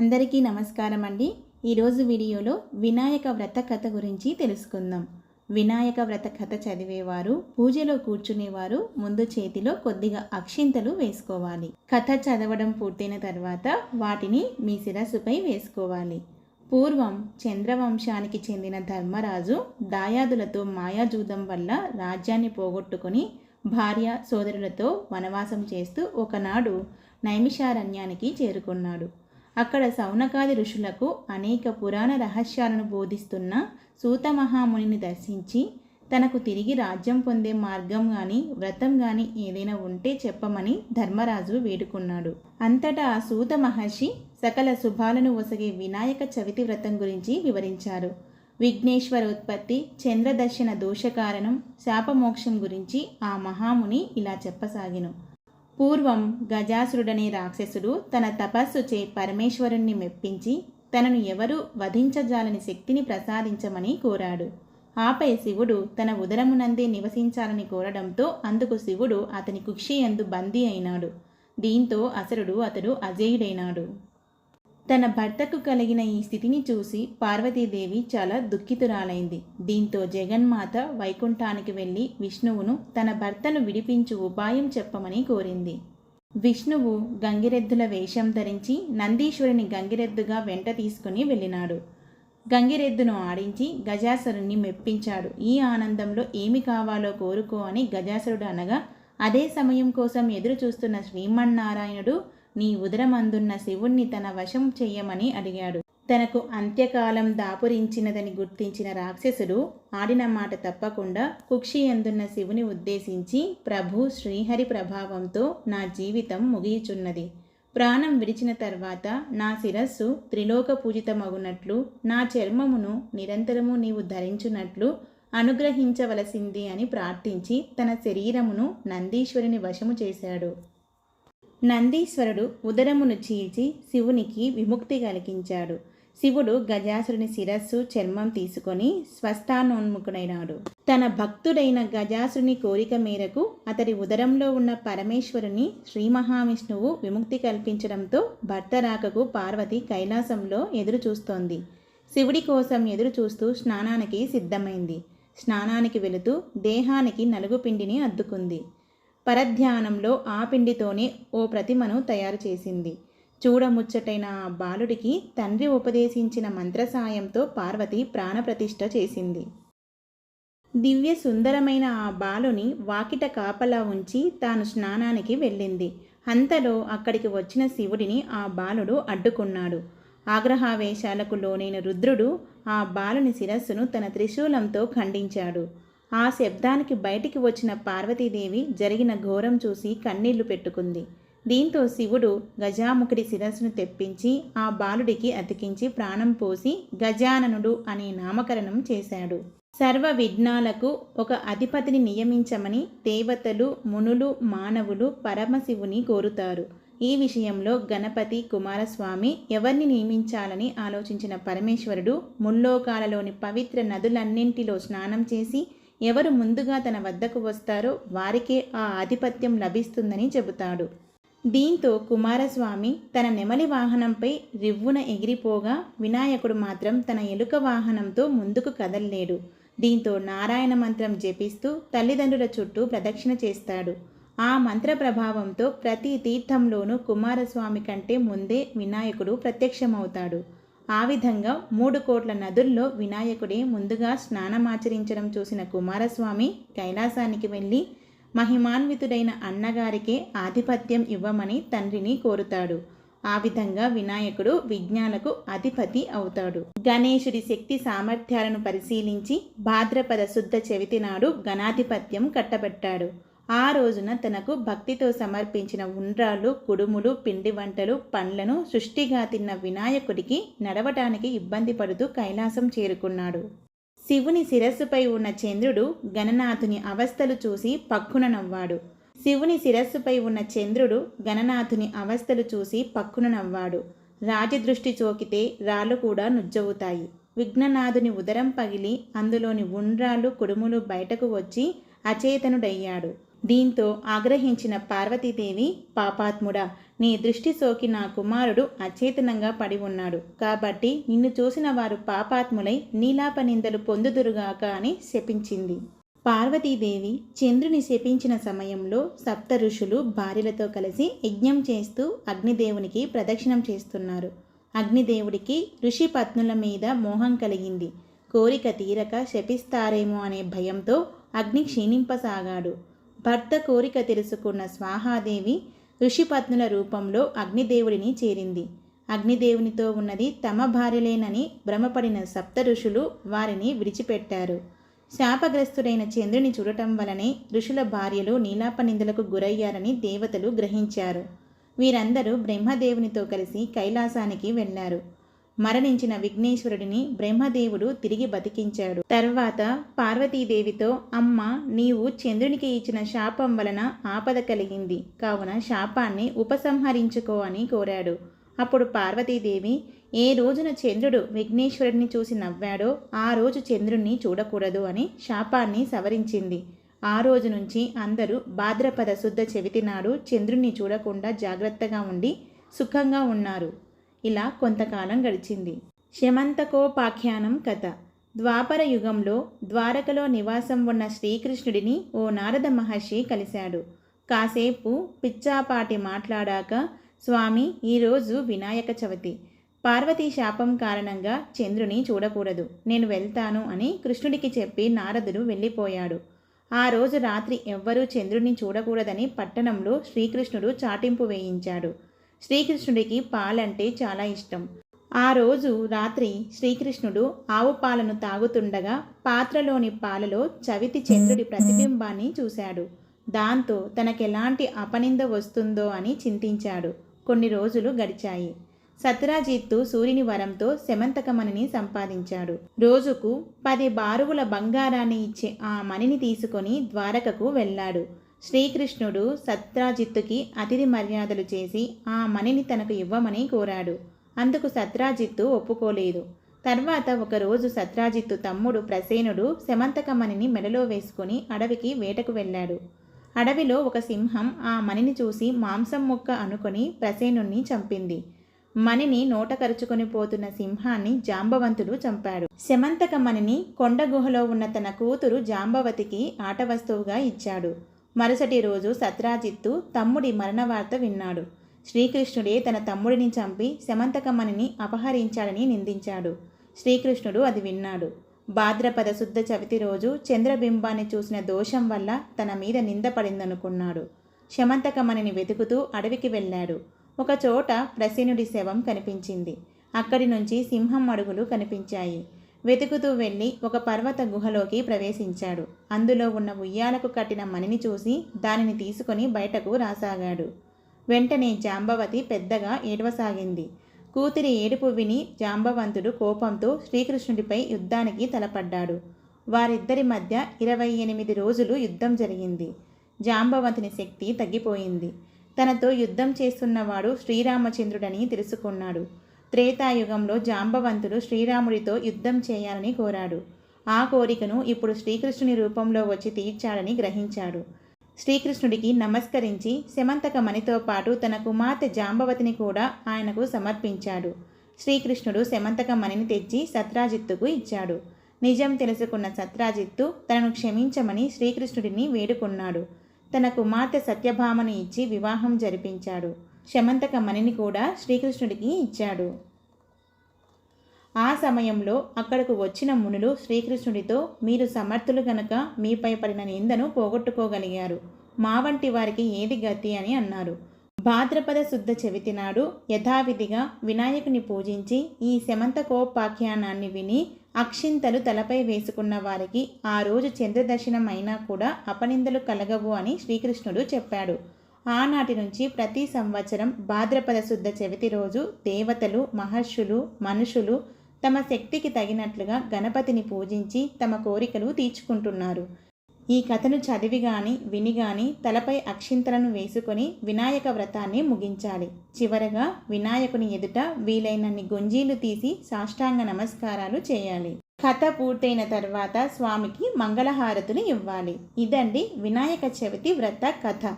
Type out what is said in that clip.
అందరికీ నమస్కారం అండి ఈరోజు వీడియోలో వినాయక వ్రత కథ గురించి తెలుసుకుందాం. వినాయక వ్రత కథ చదివేవారు పూజలో కూర్చునేవారు ముందు చేతిలో కొద్దిగా అక్షింతలు వేసుకోవాలి. కథ చదవడం పూర్తయిన తర్వాత వాటిని మీ శిరస్సుపై వేసుకోవాలి. పూర్వం చంద్రవంశానికి చెందిన ధర్మరాజు దాయాదులతో మాయాజూదం వల్ల రాజ్యాన్ని పోగొట్టుకొని భార్య సోదరులతో వనవాసం చేస్తూ ఒకనాడు నైమిషారణ్యానికి చేరుకున్నాడు. అక్కడ సౌనకాది ఋషులకు అనేక పురాణ రహస్యాలను బోధిస్తున్న సూత మహామునిని దర్శించి తనకు తిరిగి రాజ్యం పొందే మార్గం గాని వ్రతం గాని ఏదైనా ఉంటే చెప్పమని ధర్మరాజు వేడుకున్నాడు. అంతటా ఆ సూత మహర్షి సకల శుభాలను ఒసగే వినాయక చవితి వ్రతం గురించి వివరించారు. విఘ్నేశ్వర ఉత్పత్తి చంద్రదర్శన దోషకారణం శాపమోక్షం గురించి ఆ మహాముని ఇలా చెప్పసాగిను. పూర్వం గజాసురుడనే రాక్షసుడు తన తపస్సు చే పరమేశ్వరుణ్ణి మెప్పించి తనను ఎవరు వధించజాలని శక్తిని ప్రసాదించమని కోరాడు. ఆపై శివుడు తన ఉదరమునందే నివసించాలని కోరడంతో అందుకు శివుడు అతని కుక్షియందు బందీ అయినాడు. దీంతో అసరుడు అతడు అజేయుడైనాడు. తన భర్తకు కలిగిన ఈ స్థితిని చూసి పార్వతీదేవి చాలా దుఃఖితురాలైంది. దీంతో జగన్మాత వైకుంఠానికి వెళ్ళి విష్ణువును తన భర్తను విడిపించు ఉపాయం చెప్పమని కోరింది. విష్ణువు గంగిరెద్దుల వేషం ధరించి నందీశ్వరుని గంగిరెద్దుగా వెంట తీసుకుని వెళ్ళినాడు. గంగిరెద్దును ఆడించి గజాసురుణ్ణి మెప్పించాడు. ఈ ఆనందంలో ఏమి కావాలో కోరుకో అని గజాసురుడు అనగా అదే సమయం కోసం ఎదురు చూస్తున్న శ్రీమన్నారాయణుడు నీ ఉదరమందున్న శివుణ్ణి తన వశం చెయ్యమని అడిగాడు. తనకు అంత్యకాలం దాపురించినదని గుర్తించిన రాక్షసుడు ఆడిన మాట తప్పకుండా కుక్షి ఎందున్న శివుని ఉద్దేశించి ప్రభు శ్రీహరి ప్రభావంతో నా జీవితం ముగియుచున్నది. ప్రాణం విడిచిన తర్వాత నా శిరస్సు త్రిలోక పూజితమగునట్లు నా చర్మమును నిరంతరము నీవు ధరించున్నట్లు అనుగ్రహించవలసింది అని ప్రార్థించి తన శరీరమును నందీశ్వరుని వశము చేశాడు. నందీశ్వరుడు ఉదరమును చీల్చి శివునికి విముక్తి కలిగించాడు. శివుడు గజాసురుని శిరస్సు చర్మం తీసుకొని స్వస్థానోన్ముఖుడైనాడు. తన భక్తుడైన గజాసురుని కోరిక మేరకు అతడి ఉదరంలో ఉన్న పరమేశ్వరుని శ్రీ మహావిష్ణువు విముక్తి కల్పించడంతో భర్త రాకకు పార్వతి కైలాసంలో ఎదురు చూస్తోంది శివుడి కోసం ఎదురు చూస్తూ స్నానానికి సిద్ధమైంది. స్నానానికి వెళుతూ దేహానికి నలుగు పిండిని అద్దుకుంది. పరధ్యానంలో ఆ పిండితోనే ఓ ప్రతిమను తయారు చేసింది. చూడముచ్చటైన ఆ బాలుడికి తండ్రి ఉపదేశించిన మంత్రసాయంతో పార్వతి ప్రాణప్రతిష్ఠ చేసింది. దివ్య సుందరమైన ఆ బాలుని వాకిట కాపలా ఉంచి తాను స్నానానికి వెళ్ళింది. అంతలో అక్కడికి వచ్చిన శివుడిని ఆ బాలుడు అడ్డుకున్నాడు. ఆగ్రహావేశాలకు లోనైన రుద్రుడు ఆ బాలుని శిరస్సును తన త్రిశూలంతో ఖండించాడు. ఆ శబ్దానికి బయటికి వచ్చిన పార్వతీదేవి జరిగిన ఘోరం చూసి కన్నీళ్ళు పెట్టుకుంది. దీంతో శివుడు గజాముఖుడి శిరస్సును తెప్పించి ఆ బాలుడికి అతికించి ప్రాణం పోసి గజాననుడు అనే నామకరణం చేశాడు. సర్వ విఘ్నాలకు ఒక అధిపతిని నియమించమని దేవతలు మునులు మానవులు పరమశివుని కోరుతారు. ఈ విషయంలో గణపతి కుమారస్వామి ఎవరిని నియమించాలని ఆలోచించిన పరమేశ్వరుడు ముల్లోకాలలోని పవిత్ర నదులన్నింటిలో స్నానం చేసి ఎవరు ముందుగా తన వద్దకు వస్తారో వారికే ఆ ఆధిపత్యం లభిస్తుందని చెబుతాడు. దీంతో కుమారస్వామి తన నెమలి వాహనంపై రివ్వున ఎగిరిపోగా వినాయకుడు మాత్రం తన ఎలుక వాహనంతో ముందుకు కదల్లేడు. దీంతో నారాయణ మంత్రం జపిస్తూ తల్లిదండ్రుల చుట్టూ ప్రదక్షిణ చేస్తాడు. ఆ మంత్ర ప్రభావంతో ప్రతి తీర్థంలోనూ కుమారస్వామి కంటే ముందే వినాయకుడు ప్రత్యక్షమవుతాడు. ఆ విధంగా మూడు కోట్ల నదుల్లో వినాయకుడే ముందుగా స్నానమాచరించడం చూసిన కుమారస్వామి కైలాసానికి వెళ్ళి మహిమాన్వితుడైన అన్నగారికే ఆధిపత్యం ఇవ్వమని తండ్రిని కోరుతాడు. ఆ విధంగా వినాయకుడు విజ్ఞాలకు అధిపతి అవుతాడు. గణేశుడి శక్తి సామర్థ్యాలను పరిశీలించి భాద్రపద శుద్ధ చవితి నాడు గణాధిపత్యం కట్టబెట్టాడు. ఆ రోజున తనకు భక్తితో సమర్పించిన ఉండ్రాళ్ళు కుడుములు పిండి వంటలు పండ్లను సృష్టిగా తిన్న వినాయకుడికి నడవటానికి ఇబ్బంది పడుతూ కైలాసం చేరుకున్నాడు. శివుని శిరస్సుపై ఉన్న చంద్రుడు గణనాథుని అవస్థలు చూసి పక్కున నవ్వాడు. శివుని శిరస్సుపై ఉన్న చంద్రుడు గణనాథుని అవస్థలు చూసి పక్కున నవ్వాడు. రాజదృష్టి చోకితే రాళ్ళు కూడా నుజ్జవుతాయి. విఘ్ననాథుని ఉదరం పగిలి అందులోని ఉండ్రాళ్ళు కుడుములు బయటకు వచ్చి అచేతనుడయ్యాడు. దీంతో ఆగ్రహించిన పార్వతీదేవి పాపాత్ముడా నీ దృష్టి సోకి నా కుమారుడు అచేతనంగా పడి ఉన్నాడు. కాబట్టి నిన్ను చూసిన వారు పాపాత్ములై నీలాప నిందలు పొందుదురుగాక అని శపించింది. పార్వతీదేవి చంద్రుని శపించిన సమయంలో సప్త ఋషులు భార్యలతో కలిసి యజ్ఞం చేస్తూ అగ్నిదేవునికి ప్రదక్షిణం చేస్తున్నారు. అగ్నిదేవుడికి ఋషి పత్నుల మీద మోహం కలిగింది. కోరిక తీరక శపిస్తారేమో అనే భయంతో అగ్ని క్షీణింపసాగాడు. భర్త కోరిక తెలుసుకున్న స్వాహాదేవి ఋషిపత్నుల రూపంలో అగ్నిదేవుడిని చేరింది. అగ్నిదేవునితో ఉన్నది తమ భార్యలేనని భ్రమపడిన సప్త ఋషులు వారిని విడిచిపెట్టారు. శాపగ్రస్తుడైన చంద్రుని చూడటం వలనే ఋషుల భార్యలు నీలాపనిందలకు గురయ్యారని దేవతలు గ్రహించారు. వీరందరూ బ్రహ్మదేవునితో కలిసి కైలాసానికి వెళ్ళారు. మరణించిన విఘ్నేశ్వరుడిని బ్రహ్మదేవుడు తిరిగి బతికించాడు. తర్వాత పార్వతీదేవితో అమ్మ నీవు చంద్రునికి ఇచ్చిన శాపం వలన ఆపద కలిగింది. కావున శాపాన్ని ఉపసంహరించుకో అని కోరాడు. అప్పుడు పార్వతీదేవి ఏ రోజున చంద్రుడు విఘ్నేశ్వరుడిని చూసి నవ్వాడో ఆ రోజు చంద్రుణ్ణి చూడకూడదు అని శాపాన్ని సవరించింది. ఆ రోజు నుంచి అందరూ భాద్రపద శుద్ధ చెవితి నాడు చంద్రుణ్ణి చూడకుండా జాగ్రత్తగా ఉండి సుఖంగా ఉన్నారు. ఇలా కొంతకాలం గడిచింది. శమంతకోపాఖ్యానం కథ. ద్వాపర యుగంలో ద్వారకలో నివాసం ఉన్న శ్రీకృష్ణుడిని ఓ నారద మహర్షి కలిశాడు. కాసేపు పిచ్చాపాటి మాట్లాడాక స్వామి ఈరోజు వినాయక చవితి. పార్వతీ శాపం కారణంగా చంద్రుని చూడకూడదు. నేను వెళ్తాను అని కృష్ణుడికి చెప్పి నారదుడు వెళ్ళిపోయాడు. ఆ రోజు రాత్రి ఎవ్వరూ చంద్రుని చూడకూడదని పట్టణంలో శ్రీకృష్ణుడు చాటింపు వేయించాడు. శ్రీకృష్ణుడికి పాలంటే చాలా ఇష్టం. ఆ రోజు రాత్రి శ్రీకృష్ణుడు ఆవు పాలను తాగుతుండగా పాత్రలోని పాలలో చవితి చంద్రుడి ప్రతిబింబాన్ని చూశాడు. దాంతో తనకెలాంటి అపనింద వస్తుందో అని చింతించాడు. కొన్ని రోజులు గడిచాయి. సత్రాజిత్తు సూర్యుని వరంతో శమంతకమణిని సంపాదించాడు. రోజుకు పది బారువుల బంగారాన్ని ఇచ్చే ఆ మణిని తీసుకొని ద్వారకకు వెళ్ళాడు. శ్రీకృష్ణుడు సత్రాజిత్తుకి అతిథి మర్యాదలు చేసి ఆ మణిని తనకు ఇవ్వమని కోరాడు. అందుకు సత్రాజిత్తు ఒప్పుకోలేదు. తర్వాత ఒకరోజు సత్రాజిత్తు తమ్ముడు ప్రసేనుడు శమంతకమణిని మెడలో వేసుకుని అడవికి వేటకు వెళ్ళాడు. అడవిలో ఒక సింహం ఆ మణిని చూసి మాంసం ముక్క అనుకొని ప్రసేనుణ్ణి చంపింది. మణిని నోట కరుచుకొని పోతున్న సింహాన్ని జాంబవంతుడు చంపాడు. శమంతక మణిని కొండ గుహలో ఉన్న తన కూతురు జాంబవతికి ఆట వస్తువుగా ఇచ్చాడు. మరుసటి రోజు సత్రాజిత్తు తమ్ముడి మరణ వార్త విన్నాడు. శ్రీకృష్ణుడే తన తమ్ముడిని చంపి శమంతకమ్మని అపహరించాడని నిందించాడు. శ్రీకృష్ణుడు అది విన్నాడు. భాద్రపద శుద్ధ చవితి రోజు చంద్రబింబాన్ని చూసిన దోషం వల్ల తన మీద నిందపడిందనుకున్నాడు శమంతకమణిని వెతుకుతూ అడవికి వెళ్ళాడు. ఒకచోట ప్రసేనుడి శవం కనిపించింది. అక్కడి నుంచి సింహం అడుగులు కనిపించాయి. వెతుకుతూ వెళ్ళి ఒక పర్వత గుహలోకి ప్రవేశించాడు. అందులో ఉన్న ఉయ్యాలకు కట్టిన మణిని చూసి దానిని తీసుకొని బయటకు రాసాగాడు. వెంటనే జాంబవతి పెద్దగా ఏడవసాగింది. కూతురి ఏడుపు విని జాంబవంతుడు కోపంతో శ్రీకృష్ణుడిపై యుద్ధానికి తలపడ్డాడు. వారిద్దరి మధ్య ఇరవై ఎనిమిది రోజులు యుద్ధం జరిగింది. జాంబవంతుని శక్తి తగ్గిపోయింది. తనతో యుద్ధం చేస్తున్నవాడు శ్రీరామచంద్రుడని తెలుసుకున్నాడు. త్రేతాయుగంలో జాంబవంతుడు శ్రీరాముడితో యుద్ధం చేయాలని కోరాడు. ఆ కోరికను ఇప్పుడు శ్రీకృష్ణుని రూపంలో వచ్చి తీర్చాడని గ్రహించాడు. శ్రీకృష్ణుడికి నమస్కరించి శమంతకమణితో పాటు తన కుమార్తె జాంబవతిని కూడా ఆయనకు సమర్పించాడు. శ్రీకృష్ణుడు శమంతకమణిని తెచ్చి సత్రాజిత్తుకు ఇచ్చాడు. నిజం తెలుసుకున్న సత్రాజిత్తు తనను క్షమించమని శ్రీకృష్ణుడిని వేడుకున్నాడు. తన కుమార్తె సత్యభామను ఇచ్చి వివాహం జరిపించాడు. శమంతకమణిని కూడా శ్రీకృష్ణుడికి ఇచ్చాడు. ఆ సమయంలో అక్కడకు వచ్చిన మునులు శ్రీకృష్ణుడితో మీరు సమర్థులు గనక మీపై పడిన నిందను పోగొట్టుకోగలిగారు. మా వంటి వారికి ఏది గతి? అని అన్నారు. భాద్రపద శుద్ధ చవితి నాడు యథావిధిగా వినాయకుని పూజించి ఈ శమంతకోపాఖ్యానాన్ని విని అక్షింతలు తలపై వేసుకున్న వారికి ఆ రోజు చంద్రదర్శనం అయినా కూడా అపనిందలు కలగవు అని శ్రీకృష్ణుడు చెప్పాడు. ఆనాటి నుంచి ప్రతి సంవత్సరం భాద్రపద శుద్ధ చవితి రోజు దేవతలు మహర్షులు మనుషులు తమ శక్తికి తగినట్లుగా గణపతిని పూజించి తమ కోరికలు తీర్చుకుంటున్నారు. ఈ కథను చదివి గాని విని గాని తలపై అక్షింతలను వేసుకొని వినాయక వ్రతాన్ని ముగించాలి. చివరగా వినాయకుని ఎదుట వీలైనన్ని గుంజీలు తీసి సాష్టాంగ నమస్కారాలు చేయాలి. కథ పూర్తయిన తర్వాత స్వామికి మంగళహారతులు ఇవ్వాలి. ఇదండి వినాయక చవితి వ్రత కథ.